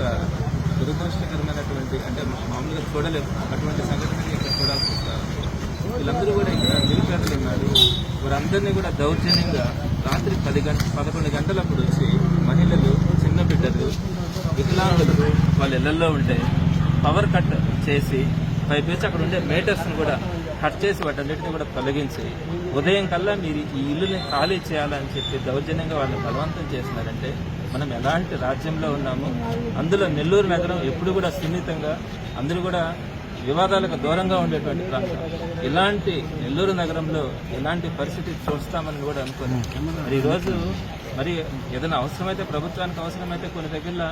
ఒక దురదృష్టకరమైనటువంటి అంటే మామూలుగా చూడలేము అటువంటి సంఘటనలు ఇక్కడ చూడాల్సి వస్తారు వీళ్ళందరూ కూడా ఇక్కడ నిరుపేదలు ఉన్నారు. వారందరినీ కూడా దౌర్జన్యంగా రాత్రి పది గంట పదకొండు గంటలప్పుడు వచ్చి మహిళలు చిన్న బిడ్డలు వికలాంగులు వాళ్ళ ఇళ్ళలో ఉంటే పవర్ కట్ చేసి పైపేసి అక్కడ ఉండే మేటర్స్ని కూడా కట్ చేసి వాటన్నిటిని కూడా తొలగించి ఉదయం కల్లా మీరు ఈ ఇల్లుని ఖాళీ చేయాలని చెప్పి దౌర్జన్యంగా వాళ్ళని బలవంతం చేస్తున్నారంటే మనం ఎలాంటి రాజ్యంలో ఉన్నాము అందులో నెల్లూరు నగరం ఎప్పుడు కూడా సున్నితంగా అందరూ కూడా వివాదాలకు దూరంగా ఉండేటువంటి ప్రాంతం. ఇలాంటి నెల్లూరు నగరంలో ఇలాంటి పరిస్థితి చూస్తామని కూడా అనుకున్నాం. ఈరోజు మరి ఏదైనా అవసరమైతే ప్రభుత్వానికి అవసరమైతే కొన్ని దగ్గర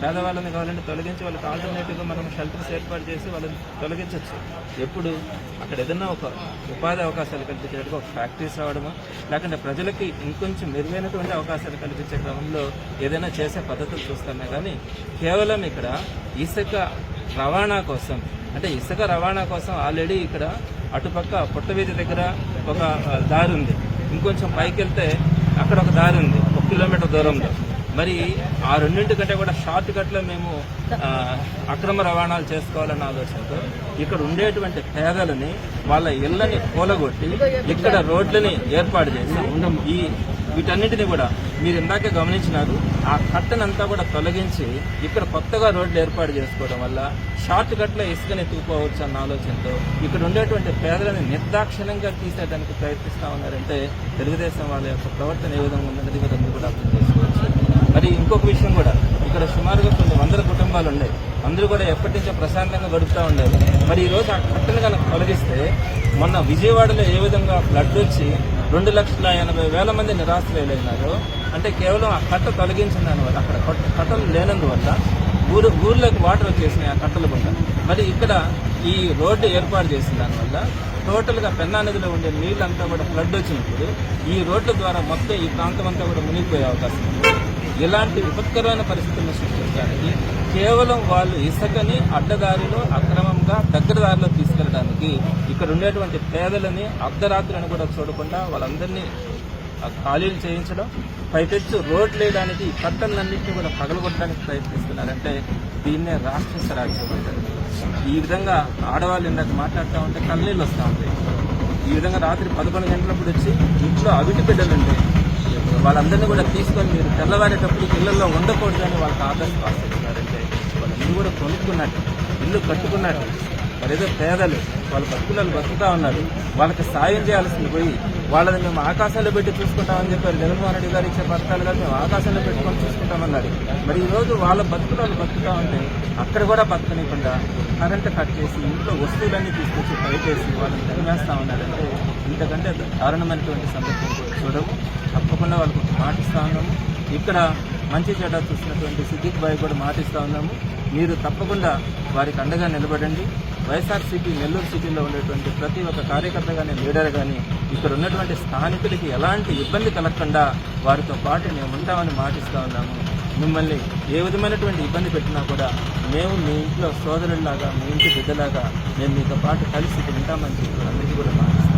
పేదవాళ్ళని కావాలంటే తొలగించి వాళ్ళకి ఆల్టర్నేటివ్గా మనం షెల్టర్స్ ఏర్పాటు చేసి వాళ్ళని తొలగించవచ్చు. ఎప్పుడు అక్కడ ఏదైనా ఒక ఉపాధి అవకాశాలు కల్పించేట్టుగా ఒక ఫ్యాక్టరీస్ రావడము లేకుంటే ప్రజలకి ఇంకొంచెం మెరుగైనటువంటి అవకాశాలు కల్పించే క్రమంలో ఏదైనా చేసే పద్ధతులు చూస్తామే కానీ కేవలం ఇక్కడ ఇసుక రవాణా కోసం అంటే ఇసుక రవాణా కోసం ఆల్రెడీ ఇక్కడ అటుపక్క పుట్టవీధి దగ్గర ఒక దారి ఉంది. ఇంకొంచెం పైకి వెళ్తే అక్కడ ఒక దారి ఉంది. కిలోమీటర్ దూరంలో. మరి ఆ రెండింటి కంటే కూడా షార్ట్ కట్లో మేము అక్రమ రవాణాలు చేసుకోవాలన్న ఆలోచనతో ఇక్కడ ఉండేటువంటి పేదలని వాళ్ళ ఇళ్ళని కూలగొట్టి ఇక్కడ రోడ్లని ఏర్పాటు చేసి ఈ వీటన్నిటిని కూడా మీరు ఇందాకే గమనించినారు ఆ కట్టనంతా కూడా తొలగించి ఇక్కడ కొత్తగా రోడ్లు ఏర్పాటు చేసుకోవడం వల్ల షార్ట్ కట్లో ఇసుకని తూపోవచ్చు అన్న ఆలోచనతో ఇక్కడ ఉండేటువంటి పేదలను నిర్దాక్షిణ్యంగా తీసేయడానికి ప్రయత్నిస్తా ఉన్నారంటే తెలుగుదేశం వాళ్ళ యొక్క ప్రవర్తన ఏ విధంగా ఉందనేది కూడా కూడా అర్థం మరి ఇంకొక విషయం కూడా. ఇక్కడ సుమారుగా కొన్ని వందల కుటుంబాలు ఉన్నాయి. అందరూ కూడా ఎప్పటి నుంచో ప్రశాంతంగా గడుపుతూ ఉండేది మరి ఈ రోజు ఆ కట్టను కనుక తొలగిస్తే మొన్న విజయవాడలో ఏ విధంగా ఫ్లడ్ వచ్చి రెండు లక్షల ఎనభై వేల మంది నిరాశ్రయులైనారు అంటే కేవలం ఆ కట్ట తొలగించిన దానివల్ల అక్కడ కట్ట- కట్టలు లేనందువల్ల ఊరు ఊర్లోకి వాటర్ వచ్చేసినాయి ఆ కట్టలు కూడా. మరి ఇక్కడ ఈ రోడ్డు ఏర్పాటు చేసిన దానివల్ల టోటల్గా పెన్నా నదిలో ఉండే నీళ్ళంతా కూడా ఫ్లడ్ వచ్చినప్పుడు ఈ రోడ్ల ద్వారా మొత్తం ఈ ప్రాంతం అంతా కూడా మునిగిపోయే అవకాశం ఉంది. ఇలాంటి విపత్కరమైన పరిస్థితులను సృష్టించడానికి కేవలం వాళ్ళు ఇసుకని అడ్డదారిలో అక్రమంగా దగ్గర దారిలో తీసుకెళ్ళడానికి ఇక్కడ ఉండేటువంటి పేదలని అర్ధరాత్రులను కూడా చూడకుండా వాళ్ళందరినీ ఖాళీలు చేయించడం పైపెచ్చు రోడ్లు వేయడానికి ఈ కట్టలన్నింటినీ కూడా పగలగొట్టడానికి ప్రయత్నిస్తున్నారంటే దీన్నే రాక్షస రాజ్యం అంటారు. ఈ విధంగా ఆడవాళ్ళు ఇందాక మాట్లాడుతూ ఉంటే కళ్ళనీళ్ళు వస్తూ ఉంటాయి. ఈ విధంగా రాత్రి పదకొండు గంటలప్పుడు వచ్చి ఇంట్లో అవిటి బిడ్డలు ఉంటాయి వాళ్ళందరినీ కూడా తీసుకొని మీరు తెల్లవారేటప్పుడు ఇళ్ళలో ఉండకూడదని వాళ్ళకి ఆదర్శ పాస్తున్నారంటే వాళ్ళందరూ కూడా కొనుక్కున్నట్టు ఇల్లు కట్టుకున్నట్టు మరి ఏదో పేదలు వాళ్ళ బతుకులను బతుకుతా ఉన్నారు. వాళ్ళకి సాయం చేయాల్సింది పోయి వాళ్ళని మేము ఆకాశంలో పెట్టి చూసుకుంటామని చెప్పారు. జగన్మోహన్ రెడ్డి గారు ఇచ్చే పథకాలు కానీ మేము ఆకాశంలో పెట్టుకొని చూసుకుంటామన్నారు. మరి ఈరోజు వాళ్ళ వాళ్ళ వాళ్ళు బతుకుతా ఉంటే అక్కడ కూడా బతకనివ్వకుండా కరెంట్ కట్ చేసి ఇంట్లో వస్తువులన్నీ తీసుకొచ్చి పైకేసి వాళ్ళని తరిమేస్తా ఉన్నారంటే ఇంతకంటే దారుణమైనటువంటి సందర్భం చూడము. తప్పకుండా వాళ్ళకు మాటిస్తూ ఉన్నాము. ఇక్కడ మంచి చెడ్డ చూసినటువంటి సిద్దిక్ బాయ్ కూడా మాటిస్తూ ఉన్నాము. మీరు తప్పకుండా వారికి అండగా నిలబడండి. వైఎస్ఆర్సీపీ నెల్లూరు సిటీలో ఉండేటువంటి ప్రతి ఒక్క కార్యకర్త కానీ లీడర్ కానీ ఇక్కడ ఉన్నటువంటి స్థానికులకి ఎలాంటి ఇబ్బంది కలగకుండా వారితో పాటు మేము ఉంటామని మాటిస్తూ ఉన్నాము. మిమ్మల్ని ఏ విధమైనటువంటి ఇబ్బంది పెట్టినా కూడా మేము మీ ఇంట్లో సోదరుల్లాగా మీ ఇంటి బిడ్డలాగా మేము మీతో పాటు కలిసి ఉంటామని చెప్పి అందరికీ కూడా మాటిస్తాం